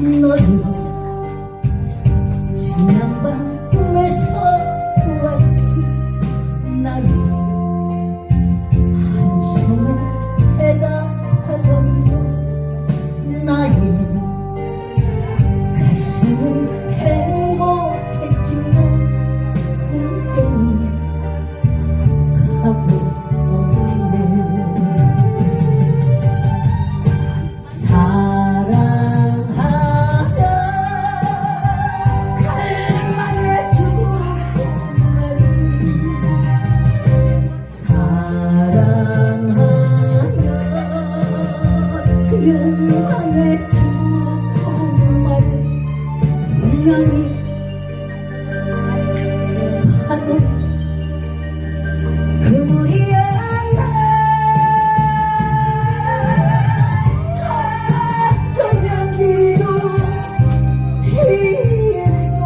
음, 너를 생각이 하고 그 무리에 전면기로 이래고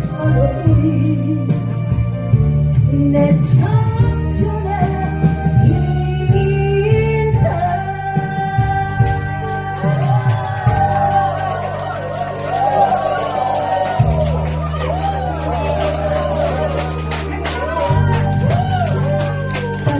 서로 우리 내 참.